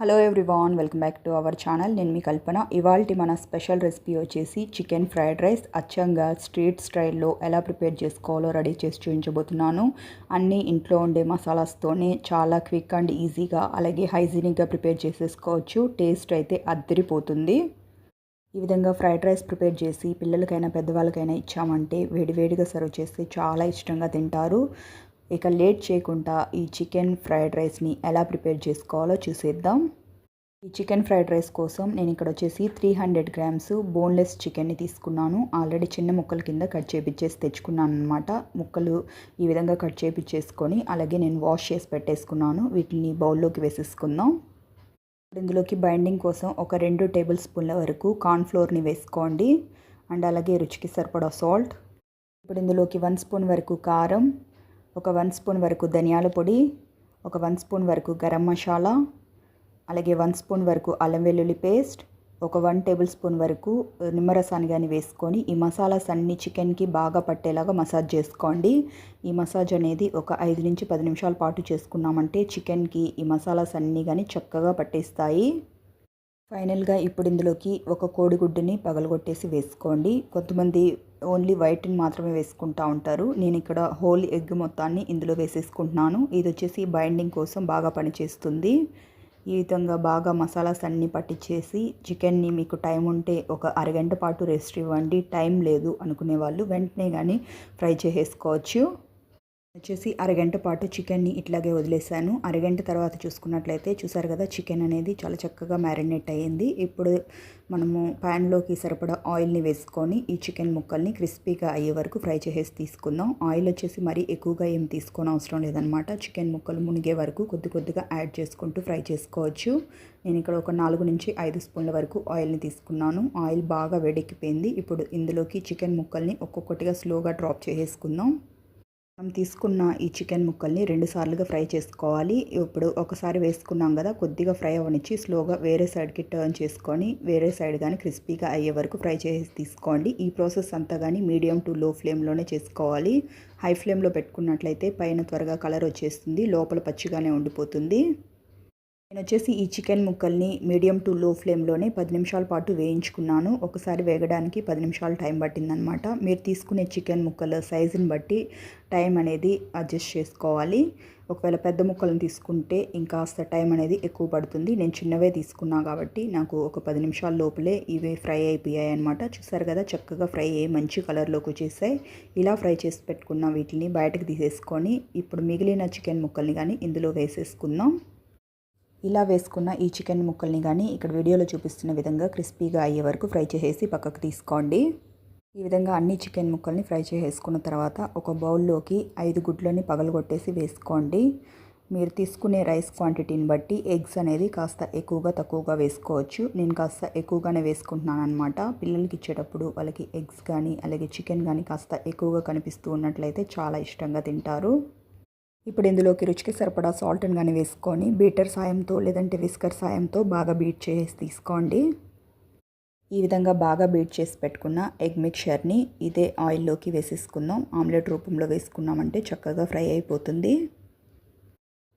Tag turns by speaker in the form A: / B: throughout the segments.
A: Hello everyone welcome back to our channel నేను మీ కల్పన. ఇవాళ మన స్పెషల్ రెసిపీ వచ్చేసి చికెన్ ఫ్రైడ్ రైస్ అచ్చంగా స్ట్రీట్ స్టైల్లో ఎలా ప్రిపేర్ చేసుకోవాలో రెడీ చేసి చూపించబోతున్నాను. అన్నీ ఇంట్లో ఉండే మసాలాస్తోనే చాలా క్విక్ అండ్ ఈజీగా అలాగే హైజీనిక్గా ప్రిపేర్ చేసేసుకోవచ్చు. టేస్ట్ అయితే అద్దరిపోతుంది. ఈ విధంగా ఫ్రైడ్ రైస్ ప్రిపేర్ చేసి పిల్లలకైనా పెద్దవాళ్ళకైనా ఇచ్చామంటే వేడివేడిగా సర్వ్ చేస్తే చాలా ఇష్టంగా తింటారు. ఇక లేట్ చేయకుండా ఈ చికెన్ ఫ్రైడ్ రైస్ని ఎలా ప్రిపేర్ చేసుకోవాలో చూసేద్దాం. ఈ చికెన్ ఫ్రైడ్ రైస్ కోసం నేను ఇక్కడ వచ్చేసి త్రీ హండ్రెడ్ గ్రామ్స్ బోన్లెస్ చికెన్ని తీసుకున్నాను. ఆల్రెడీ చిన్న ముక్కల కింద కట్ చేపించేసి తెచ్చుకున్నాను అనమాట ముక్కలు ఈ విధంగా కట్ చేపించేసుకొని అలాగే నేను వాష్ చేసి పెట్టేసుకున్నాను. వీటిని బౌల్లోకి వేసేసుకుందాం. ఇందులోకి బైండింగ్ కోసం ఒక రెండు టేబుల్ స్పూన్ల వరకు కార్న్ఫ్లోర్ని వేసుకోండి. అండ్ అలాగే రుచికి సరిపడా సాల్ట్. ఇప్పుడు ఇందులోకి వన్ స్పూన్ వరకు కారం. ఒక వన్ స్పూన్ వరకు ధనియాల పొడి ఒక వన్ స్పూన్ వరకు గరం మసాలా అలాగే వన్ స్పూన్ వరకు అల్లం వెల్లుల్లి పేస్ట్ ఒక వన్ టేబుల్ స్పూన్ వరకు నిమ్మరసాన్ని కానీ వేసుకొని ఈ మసాలాస్ అన్ని చికెన్కి బాగా పట్టేలాగా మసాజ్ చేసుకోండి. ఈ మసాజ్ అనేది ఒక ఐదు నుంచి పది నిమిషాల పాటు చేసుకున్నామంటే చికెన్కి ఈ మసాలాస్ అన్నీ కానీ చక్కగా పట్టేస్తాయి. ఫైనల్గా ఇప్పుడు ఇందులోకి ఒక కోడిగుడ్డుని పగలగొట్టేసి వేసుకోండి. కొంతమంది ఓన్లీ వైట్ని మాత్రమే వేసుకుంటూ ఉంటారు. నేను ఇక్కడ హోల్ ఎగ్ మొత్తాన్ని ఇందులో వేసేసుకుంటున్నాను. ఇది వచ్చేసి బైండింగ్ కోసం బాగా పనిచేస్తుంది. ఈ విధంగా బాగా మసాలాస్ అన్నీ పట్టించేసి చికెన్ని మీకు టైం ఉంటే ఒక అరగంట పాటు రెస్ట్ ఇవ్వండి. టైం లేదు అనుకునే వాళ్ళు వెంటనే కానీ ఫ్రై చేసేసుకోవచ్చు. వచ్చేసి అరగంట పాటు చికెన్ని ఇట్లాగే వదిలేసాను. అరగంట తర్వాత చూసుకున్నట్లయితే చూసారు కదా చికెన్ అనేది చాలా చక్కగా మ్యారినేట్ అయ్యింది. ఇప్పుడు మనము ప్యాన్లోకి సరిపడా ఆయిల్ని వేసుకొని ఈ చికెన్ ముక్కల్ని క్రిస్పీగా అయ్యే వరకు ఫ్రై చేసేసి తీసుకుందాం. ఆయిల్ వచ్చేసి మరీ ఎక్కువగా ఏం తీసుకోని అవసరం లేదనమాట చికెన్ ముక్కలు మునిగే వరకు కొద్ది కొద్దిగా యాడ్ చేసుకుంటూ ఫ్రై చేసుకోవచ్చు. నేను ఇక్కడ ఒక నాలుగు నుంచి ఐదు స్పూన్ల వరకు ఆయిల్ని తీసుకున్నాను. ఆయిల్ బాగా వేడెక్కిపోయింది. ఇప్పుడు ఇందులోకి చికెన్ ముక్కల్ని ఒక్కొక్కటిగా స్లోగా డ్రాప్ చేసేసుకుందాం. మనం తీసుకున్న ఈ చికెన్ ముక్కల్ని రెండు సార్లుగా ఫ్రై చేసుకోవాలి. ఇప్పుడు ఒకసారి వేసుకున్నాం కదా కొద్దిగా ఫ్రై అవనిచ్చి స్లోగా వేరే సైడ్కి టర్న్ చేసుకొని వేరే సైడ్ కానీ క్రిస్పీగా అయ్యే వరకు ఫ్రై చేసి తీసుకోండి. ఈ ప్రాసెస్ అంతా కానీ మీడియం టు లో ఫ్లేమ్లోనే చేసుకోవాలి. హై ఫ్లేమ్లో పెట్టుకున్నట్లయితే పైన త్వరగా కలర్ వచ్చేస్తుంది లోపల పచ్చిగానే ఉండిపోతుంది. నేను వచ్చేసి ఈ చికెన్ ముక్కల్ని మీడియం టు లో ఫ్లేమ్లోనే పది నిమిషాల పాటు వేయించుకున్నాను. ఒకసారి వేగడానికి పది నిమిషాలు టైం పట్టిందనమాట మీరు తీసుకునే చికెన్ ముక్కల సైజుని బట్టి టైం అనేది అడ్జస్ట్ చేసుకోవాలి. ఒకవేళ పెద్ద ముక్కలను తీసుకుంటే ఇంకాస్త టైం అనేది ఎక్కువ పడుతుంది. నేను చిన్నవే తీసుకున్నా కాబట్టి నాకు ఒక పది నిమిషాల లోపలే ఇవే ఫ్రై అయిపోయాయి అనమాట చూసారు కదా చక్కగా ఫ్రై అయ్యి మంచి కలర్లోకి వచ్చేసాయి. ఇలా ఫ్రై చేసి పెట్టుకున్న వీటిని బయటకు తీసేసుకొని ఇప్పుడు మిగిలిన చికెన్ ముక్కల్ని కానీ ఇందులో వేసేసుకుందాం. ఇలా వేసుకున్న ఈ చికెన్ ముక్కల్ని కానీ ఇక్కడ వీడియోలో చూపిస్తున్న విధంగా క్రిస్పీగా అయ్యే వరకు ఫ్రై చేసేసి పక్కకు తీసుకోండి. ఈ విధంగా అన్ని చికెన్ ముక్కల్ని ఫ్రై చేసేసుకున్న తర్వాత ఒక బౌల్లోకి ఐదు గుడ్లని పగలగొట్టేసి వేసుకోండి. మీరు తీసుకునే రైస్ క్వాంటిటీని బట్టి ఎగ్స్ అనేది కాస్త ఎక్కువగా తక్కువగా వేసుకోవచ్చు. నేను కాస్త ఎక్కువగానే వేసుకుంటున్నాను అనమాట పిల్లలకి ఇచ్చేటప్పుడు వాళ్ళకి ఎగ్స్ కానీ అలాగే చికెన్ కానీ కాస్త ఎక్కువగా కనిపిస్తూ ఉన్నట్లయితే చాలా ఇష్టంగా తింటారు. ఇప్పుడు ఇందులోకి రుచికి సరిపడా సాల్ట్ని కానీ వేసుకొని బీటర్ సాయంతో లేదంటే విస్కర్ సాయంతో బాగా బీట్ చేసి తీసుకోండి. ఈ విధంగా బాగా బీట్ చేసి పెట్టుకున్న ఎగ్ మిక్చర్ని ఇదే ఆయిల్లోకి వేసేసుకుందాం. ఆమ్లెట్ రూపంలో వేసుకున్నామంటే చక్కగా ఫ్రై అయిపోతుంది.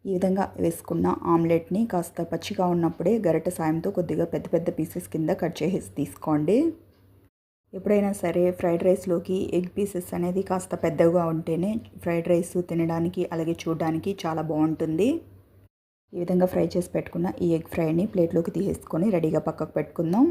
A: ఈ విధంగా వేసుకున్న ఆమ్లెట్ని కాస్త పచ్చిగా ఉన్నప్పుడే గరిట సాయంతో కొద్దిగా పెద్ద పెద్ద పీసెస్ కింద కట్ చేసి తీసుకోండి. ఎప్పుడైనా సరే ఫ్రైడ్ రైస్లోకి ఎగ్ పీసెస్ అనేది కాస్త పెద్దగా ఉంటేనే ఫ్రైడ్ రైస్ తినడానికి అలాగే చూడడానికి చాలా బాగుంటుంది. ఈ విధంగా ఫ్రై చేసి పెట్టుకున్న ఈ ఎగ్ ఫ్రైని ప్లేట్లోకి తీసేసుకొని రెడీగా పక్కకు పెట్టుకుందాం.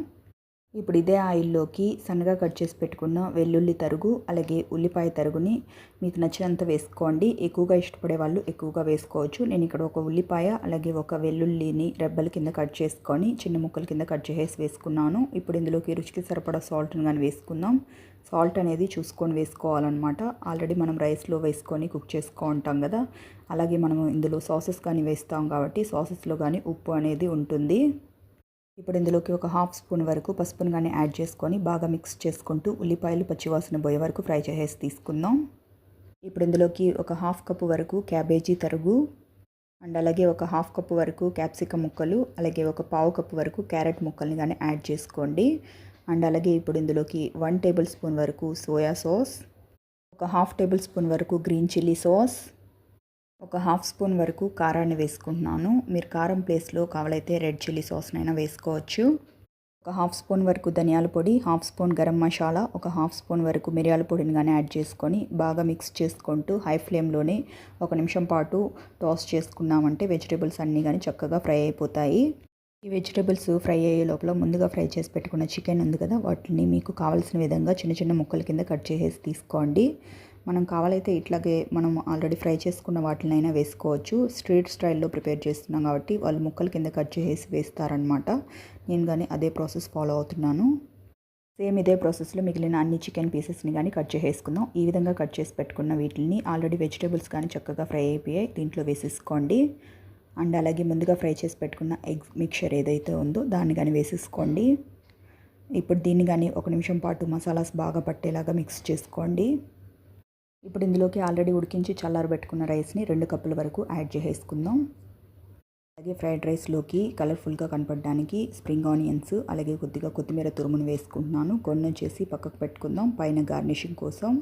A: ఇప్పుడు ఇదే ఆయిల్లోకి సన్నగా కట్ చేసి పెట్టుకున్న వెల్లుల్లి తరుగు అలాగే ఉల్లిపాయ తరుగుని మీకు నచ్చినంత వేసుకోండి. ఎక్కువగా ఇష్టపడే వాళ్ళు ఎక్కువగా వేసుకోవచ్చు. నేను ఇక్కడ ఒక ఉల్లిపాయ అలాగే ఒక వెల్లుల్లిని రెబ్బల కింద కట్ చేసుకొని చిన్న ముక్కల కింద కట్ చేసి వేసుకున్నాను. ఇప్పుడు ఇందులోకి రుచికి సరిపడా సాల్ట్ని కానీ వేసుకుందాం. సాల్ట్ అనేది చూసుకొని వేసుకోవాలన్నమాట. ఆల్రెడీ మనం రైస్లో వేసుకొని కుక్ చేసుకుంటాం కదా. అలాగే మనం ఇందులో సాసెస్ కానీ వేస్తాం కాబట్టి సాసెస్లో కానీ ఉప్పు అనేది ఉంటుంది. ఇప్పుడు ఇందులోకి ఒక హాఫ్ స్పూన్ వరకు పసుపును కానీ యాడ్ చేసుకొని బాగా మిక్స్ చేసుకుంటూ ఉల్లిపాయలు పచ్చివాసన పోయే వరకు ఫ్రై చేసేసి తీసుకుందాం. ఇప్పుడు ఇందులోకి ఒక హాఫ్ కప్పు వరకు క్యాబేజీ తరుగు అండ్ అలాగే ఒక హాఫ్ కప్పు వరకు క్యాప్సికమ్ ముక్కలు అలాగే ఒక పావు కప్పు వరకు క్యారెట్ ముక్కల్ని కానీ యాడ్ చేసుకోండి. అండ్ అలాగే ఇప్పుడు ఇందులోకి వన్ టేబుల్ స్పూన్ వరకు సోయా సాస్ ఒక హాఫ్ టేబుల్ స్పూన్ వరకు గ్రీన్ చిల్లీ సాస్ ఒక హాఫ్ స్పూన్ వరకు కారాన్ని వేసుకుంటున్నాను. మీరు కారం ప్లేస్లో కావాలైతే రెడ్ చిల్లీ సాస్నైనా వేసుకోవచ్చు. ఒక హాఫ్ స్పూన్ వరకు ధనియాల పొడి హాఫ్ స్పూన్ గరం మసాలా ఒక హాఫ్ స్పూన్ వరకు మిరియాల పొడిని కానీ యాడ్ చేసుకొని బాగా మిక్స్ చేసుకుంటూ హై ఫ్లేమ్లోనే ఒక నిమిషం పాటు టాస్ చేసుకున్నామంటే వెజిటేబుల్స్ అన్నీ కానీ చక్కగా ఫ్రై అయిపోతాయి. ఈ వెజిటేబుల్స్ ఫ్రై అయ్యే లోపల ముందుగా ఫ్రై చేసి పెట్టుకున్న చికెన్ ఉంది కదా వాటిని మీకు కావాల్సిన విధంగా చిన్న చిన్న ముక్కల కింద కట్ చేసేసి తీసుకోండి. మనం కావాలైతే ఇట్లాగే మనం ఆల్రెడీ ఫ్రై చేసుకున్న వాటినైనా వేసుకోవచ్చు. స్ట్రీట్ స్టైల్లో ప్రిపేర్ చేస్తున్నాం కాబట్టి వాళ్ళు ముక్కల కింద కట్ చేసి వేస్తారనమాట నేను కానీ అదే ప్రాసెస్ ఫాలో అవుతున్నాను. సేమ్ ఇదే ప్రాసెస్లో మిగిలిన అన్ని చికెన్ పీసెస్ని కానీ కట్ చేసేసుకుందాం. ఈ విధంగా కట్ చేసి పెట్టుకున్న వీటిని ఆల్రెడీ వెజిటేబుల్స్ కానీ చక్కగా ఫ్రై అయిపోయాయి. దీంట్లో వేసేసుకోండి. అండ్ అలాగే ముందుగా ఫ్రై చేసి పెట్టుకున్న ఎగ్ మిక్చర్ ఏదైతే ఉందో దాన్ని కానీ వేసేసుకోండి. ఇప్పుడు దీన్ని కానీ ఒక నిమిషం పాటు మసాలాస్ బాగా పట్టేలాగా మిక్స్ చేసుకోండి. ఇప్పుడు ఇందులోకి ఆల్రెడీ ఉడికించి చల్లారబెట్టుకున్న రైస్ని రెండు కప్పుల వరకు యాడ్ చేసేసుకుందాం. అలాగే ఫ్రైడ్ రైస్లోకి కలర్ఫుల్గా కనపడడానికి స్ప్రింగ్ ఆనియన్స్ అలాగే కొద్దిగా కొత్తిమీర తురుమును వేసుకుంటున్నాను. కొన్ని చేసి పక్కకు పెట్టుకుందాం పైన గార్నిషింగ్ కోసం.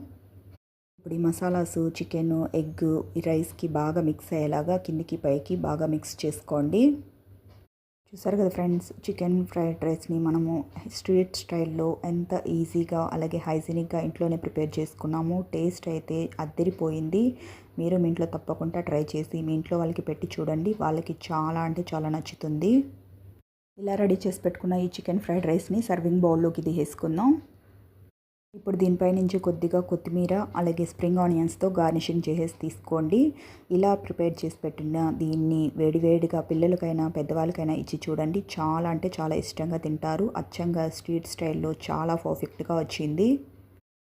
A: ఇప్పుడు ఈ మసాలాసు చికెన్ ఎగ్ ఈ రైస్కి బాగా మిక్స్ అయ్యేలాగా కిందికి పైకి బాగా మిక్స్ చేసుకోండి. చూసారు కదా ఫ్రెండ్స్? చికెన్ ఫ్రైడ్ రైస్ని మనము స్ట్రీట్ స్టైల్లో ఎంత ఈజీగా అలాగే హైజీనిక్గా ఇంట్లోనే ప్రిపేర్ చేసుకున్నాము టేస్ట్ అయితే అద్దరిపోయింది. మీరు మీ ఇంట్లో తప్పకుండా ట్రై చేసి మీ ఇంట్లో వాళ్ళకి పెట్టి చూడండి. వాళ్ళకి చాలా అంటే చాలా నచ్చుతుంది. ఇలా రెడీ చేసి పెట్టుకున్న ఈ చికెన్ ఫ్రైడ్ రైస్ని సర్వింగ్ బౌల్లోకి తీసేసుకుందాం. ఇప్పుడు దీనిపై నుంచి కొద్దిగా కొత్తిమీర అలాగే స్ప్రింగ్ ఆనియన్స్తో గార్నిషింగ్ చేసేసి తీసుకోండి. ఇలా ప్రిపేర్ చేసి పెట్టిన దీన్ని వేడివేడిగా పిల్లలకైనా పెద్దవాళ్ళకైనా ఇచ్చి చూడండి. చాలా అంటే చాలా ఇష్టంగా తింటారు. అచ్చంగా స్ట్రీట్ స్టైల్లో చాలా పర్ఫెక్ట్గా వచ్చింది.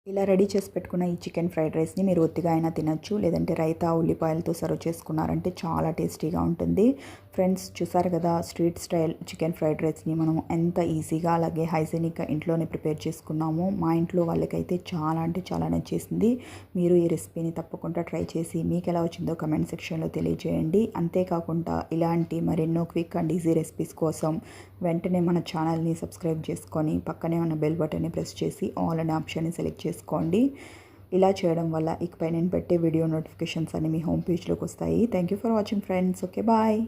A: ఇలా రెడీ చేసి పెట్టుకున్న ఈ చికెన్ ఫ్రైడ్ రైస్ని మీరు ఒత్తిగా అయినా తినచ్చు లేదంటే రైతా ఉల్లిపాయలతో సర్వ్ చేసుకున్నారంటే చాలా టేస్టీగా ఉంటుంది. ఫ్రెండ్స్ చూసారు కదా స్ట్రీట్ స్టైల్ చికెన్ ఫ్రైడ్ రైస్ని మనం ఎంత ఈజీగా అలాగే హైజీనిక్గా ఇంట్లోనే ప్రిపేర్ చేసుకున్నామో మా ఇంట్లో వాళ్ళకైతే చాలా అంటే చాలా నచ్చేసింది. మీరు ఈ రెసిపీని తప్పకుండా ట్రై చేసి మీకు ఎలా వచ్చిందో కమెంట్ సెక్షన్లో తెలియజేయండి. అంతేకాకుండా ఇలాంటి మరెన్నో క్విక్ అండ్ ఈజీ రెసిపీస్ కోసం వెంటనే మన ఛానల్ని సబ్స్క్రైబ్ చేసుకొని పక్కనే ఉన్న బెల్ బటన్ని ప్రెస్ చేసి ఆల్ అనే ఆప్షన్ని సెలెక్ట్ చేసి చేసుకోండి. ఇలా చేయడం వల్ల ఇకపై నేను పెట్టే వీడియో నోటిఫికేషన్స్ అన్ని మీ హోమ్ పేజ్లోకి వస్తాయి. Thank you for watching friends okay bye